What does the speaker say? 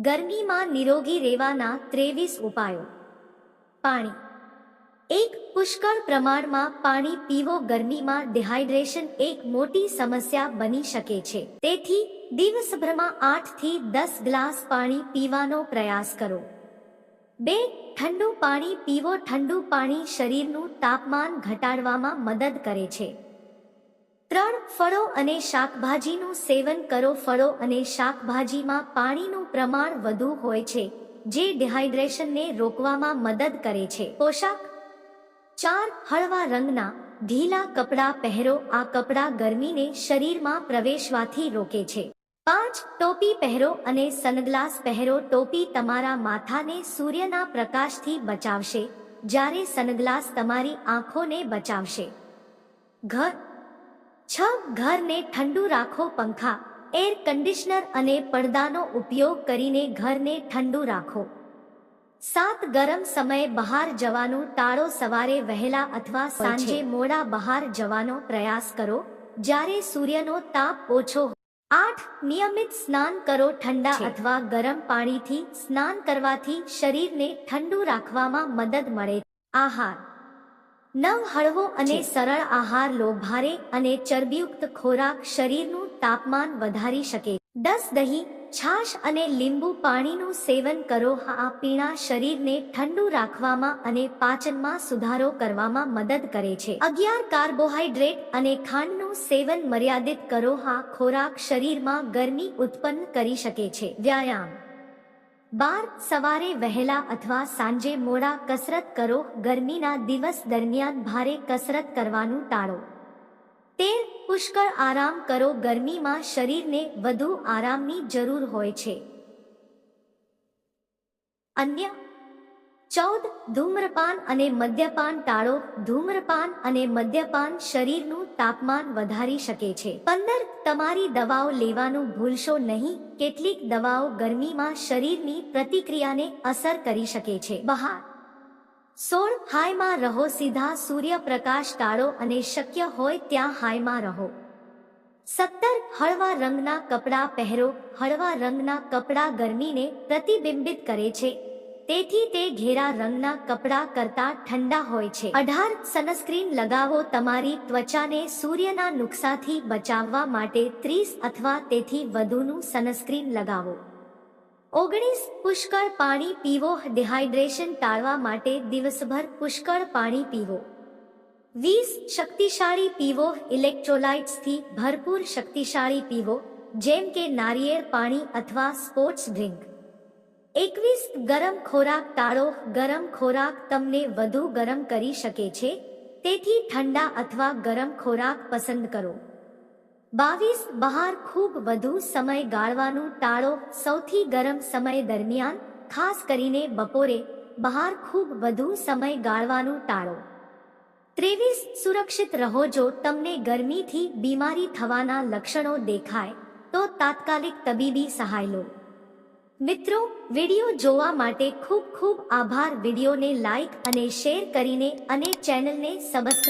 ગરમીમાં નિરોગી રહેવાના ત્રેવીસ ઉપાયો. પાણી. એક પુષ્કળ પ્રમાણમાં પાણી પીવો ગરમીમાં ડિહાઇડ્રેશન એક મોટી સમસ્યા બની શકે છે. તેથી દિવસભરમાં આઠથી દસ ગ્લાસ પાણી પીવાનો પ્રયાસ કરો. બે, ઠંડુ પાણી પીવો. ઠંડુ પાણી શરીરનું તાપમાન ઘટાડવામાં મદદ કરે છે. ત્રણ ફળો અને શાકભાજીનું સેવન કરો. ફળો અને શાકભાજીમાં પાણીનું પ્રમાણ વધુ હોય છે, જે ડિહાઇડ્રેશનને રોકવામાં મદદ કરે છે. પોશાક. ચાર, હળવા રંગના, ઢીલા કપડાં પહેરો. આ કપડાં ગરમીને શરીરમાં પ્રવેશવાથી રોકે છે. પાંચ, ટોપી પહેરો અને સનગ્લાસ પહેરો. ટોપી તમારા માથાને સૂર્યના પ્રકાશથી બચાવશે, જ્યારે સનગ્લાસ તમારી આંખોને બચાવશે. ઘર. છ ઘરને ઠંડુ રાખો પંખા એર કન્ડિશનર અને પડદાનો ઉપયોગ કરીને ઘરને ઠંડુ રાખો. સાત ગરમ સમયે બહાર જવાનું ટાળો સવારે વહેલા અથવા સાંજે મોડા બહાર જવાનો પ્રયાસ કરો. જ્યારે સૂર્યનો તાપ ઓછો આઠ નિયમિત સ્નાન કરો ઠંડા અથવા ગરમ પાણીથી સ્નાન કરવાથી શરીરને ઠંડુ રાખવામાં મદદ મળે. આહાર નવ હળવો અને સરળ આહાર લો. ભારે અને ચરબીયુક્ત ખોરાક શરીરનું તાપમાન વધારી શકે. દસ દહીં છાશ અને લીંબુ પાણીનું સેવન કરો. આ પીણા શરીરને ઠંડુ રાખવામાં અને પાચનમાં સુધારો કરવામાં મદદ કરે છે. અગિયાર કાર્બોહાઈડ્રેટ અને ખાંડનું સેવન મર્યાદિત કરો. આ ખોરાક શરીરમાં ગરમી ઉત્પન્ન કરી શકે છે. વ્યાયામ બાર સવારે વહેલા અથવા સાંજે મોડા કસરત કરો, ગરમીના દિવસ દરમિયાન ભારે કસરત કરવાનું ટાળો. તેર, પુષ્કળ આરામ કરો, ગરમીમાં શરીરને વધુ આરામની જરૂર હોય છે. અન્ય ચૌદ ધૂમ્રપાન અને મદ્યપાન ટાળો ધૂમ્રપાન અને મદ્યપાન શરીરનું તાપમાન વધારી શકે છે. પંદર, તમારી દવાઓ લેવાનું ભૂલશો નહીં. કેટલીક દવાઓ ગરમીમાં શરીરની પ્રતિક્રિયાને અસર કરી શકે છે. બહાર. સોળ, હાયમાં રહો. સીધા સૂર્યપ્રકાશ ટાળો અને શક્ય હોય ત્યાં હાયમાં રહો. સત્તર, હળવા રંગના કપડાં પહેરો. હળવા રંગના કપડાં ગરમીને પ્રતિબિંબિત કરે છે. તેથી તે ઘેરા રંગના કપડાં કરતા ઠંડા હોય છે. અઢાર સનસ્ક્રીન લગાવો તમારી ત્વચાને સૂર્યના નુકસાથી બચાવવા માટે ત્રીસ અથવા તેથી વધુનું સનસ્ક્રીન લગાવો. ઓગણીસ, પુષ્કળ પાણી પીવો. ડિહાઇડ્રેશન ટાળવા માટે દિવસભર પુષ્કળ પાણી પીવો. વીસ, શક્તિશાળી પીવો. ઇલેક્ટ્રોલાઇટ્સથી ભરપૂર શક્તિશાળી પીવો, જેમ કે નારિયેળ પાણી અથવા સ્પોર્ટ્સ ડ્રિંક. એકવીસ ગરમ ખોરાક ટાળો. ગરમ ખોરાક તમને વધુ ગરમ કરી શકે છે. તેથી ઠંડા અથવા ગરમ ખોરાક પસંદ કરો. બાવીસ બહાર ખૂબ વધુ સમય ગાળવાનું ટાળો. સૌથી ગરમ સમય દરમિયાન, ખાસ કરીને બપોરે, બહાર ખૂબ વધુ સમય ગાળવાનું ટાળો. ત્રેવીસ સુરક્ષિત રહો જો તમને ગરમીથી બીમારી થવાના લક્ષણો દેખાય, તો તાત્કાલિક તબીબી સહાય લો. મિત્રો વીડિયો જોવા માટે ખૂબ ખૂબ આભાર. વિડીયોને લાઈક અને શેર કરીને અને ચેનલને સબસ્ક્રાઇબ